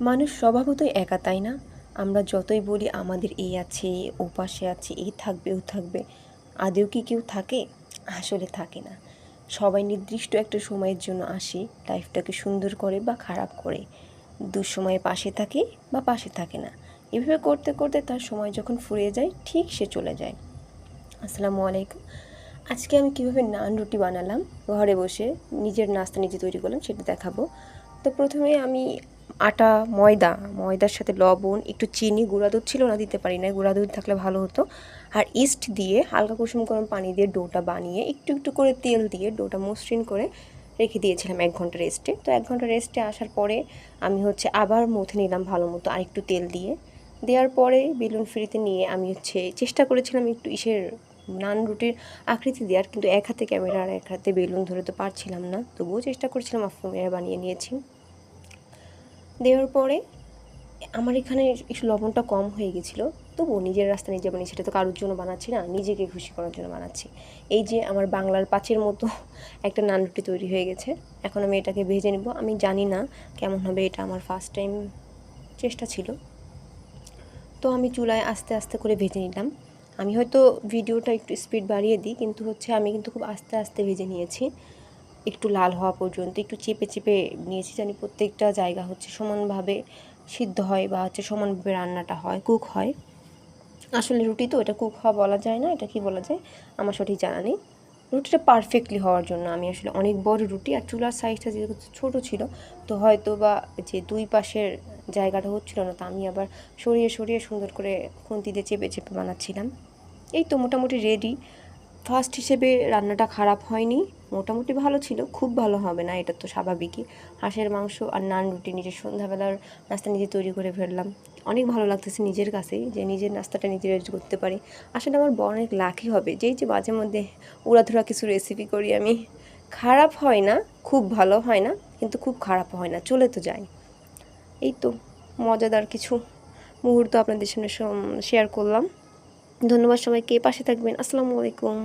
মানুষ স্বভাবতই একা, তাই না? আমরা যতই বলি, আমাদের এই আছে, ও পাশে আছে এই থাকবে, ও থাকবে। আদেও কি কেউ থাকে? আসলে থাকে না। সবাই নির্দিষ্ট একটা সময়ের জন্য আসে, লাইফটাকে সুন্দর করে বা খারাপ করে। দুঃসময়ে পাশে থাকে বা পাশে থাকে না। এভাবে করতে করতে তার সময় যখন ফুরিয়ে যায়, ঠিক সে চলে যায়। আসসালামু আলাইকুম। আজকে আমি কীভাবে নান রুটি বানালাম? ঘরে বসে নিজের নাস্তা নিজে তৈরি করলাম, সেটা দেখাবো। তো প্রথমে আমি আটা, ময়দা, ময়দার সাথে লবণ, একটু চিনি, গুঁড়া দুধ ছিল না, দিতে পারি না গুঁড়া দুধ থাকলে ভালো হতো। আর ইস্ট দিয়ে হালকা কুসুম গরম পানি দিয়ে ডোটা বানিয়ে একটু একটু করে তেল দিয়ে ডোটা মসৃণ করে রেখে দিয়েছিলাম এক ঘণ্টা রেস্টে। তো এক ঘণ্টা রেস্টে আসার পরে আমি হচ্ছে আবার মথে নিলাম ভালো মতো আর একটু তেল দিয়ে। দেওয়ার পরে বেলুন ফ্রিতে নিয়ে আমি হচ্ছে চেষ্টা করেছিলাম একটু ইসের নান রুটির আকৃতি দেওয়ার, কিন্তু এক হাতে ক্যামেরা আর এক হাতে বেলুন ধরে তো পারছিলাম না। তবুও চেষ্টা করছিলাম আফরুমেরা বানিয়ে নিয়েছি। দেওয়ার পরে আমার এখানে একটু লবণটা কম হয়ে গেছিল। তবুও নিজের রাস্তা নিজে বানিয়ে সেটা তো কারোর জন্য বানাচ্ছি না, নিজেকে খুশি করার জন্য বানাচ্ছি। এই যে আমার বাংলার পাঁচের মতো একটা নান রুটি তৈরি হয়ে গেছে, এখন আমি এটাকে ভেজে নেব। আমি জানি না কেমন হবে, এটা আমার ফার্স্ট টাইম চেষ্টা ছিল। তো আমি চুলায় আস্তে আস্তে করে ভেজে নিলাম। আমি হয়তো ভিডিওটা একটু স্পিড বাড়িয়ে দিই, কিন্তু হচ্ছে আমি কিন্তু খুব আস্তে আস্তে ভেজে নিয়েছি। একটু লাল হওয়া পর্যন্ত, একটু চেপে চেপে নিয়েছি জানি প্রত্যেকটা জায়গা হচ্ছে সমানভাবে সিদ্ধ হয় বা হচ্ছে সমানভাবে রান্নাটা হয় কুক হয়। আসলে রুটি তো, এটা কুক হওয়া বলা যায় না, এটা কি বলা যায়? আমার সঠিক জানা নেই। রুটিটা পারফেক্টলি হওয়ার জন্য আমি আসলে অনেক বড় রুটি আর চুলার সাইজটা যেহেতু ছোটো ছিল, তো হয়তো বা যে দুই পাশের জায়গাটা হচ্ছিল না, তা আমি আবার সরিয়ে সরিয়ে সুন্দর করে খুন্তি দিয়ে চেপে চেপে বানাচ্ছিলাম। এই তো মোটামুটি রেডি ফার্স্ট হিসেবে রান্নাটা খারাপ হয়নি। মোটামুটি ভালো ছিল, খুব ভালো হবে না, এটা তো স্বাভাবিকই। হাঁসের মাংস আর নান রুটি নিজের সন্ধ্যাবেলার নাস্তা নিজে তৈরি করে ফেললাম। অনেক ভালো লাগতেছে নিজের কাছেই যে নিজের নাস্তাটা নিজে রেডি করতে পারি। আসলে আমার বড় অনেক লাকি হবে, যেই যে মাঝে মধ্যে উড়াধুরা কিছু রেসিপি করি আমি, খারাপ হয় না, খুব ভালো হয় না, কিন্তু খুব খারাপ হয় না, চলে তো যায়। এই তো, মজাদার কিছু মুহূর্ত আপনাদের সামনে শেয়ার করলাম। ধন্যবাদ সবাইকে পাশে থাকবেন, আসসালামু আলাইকুম।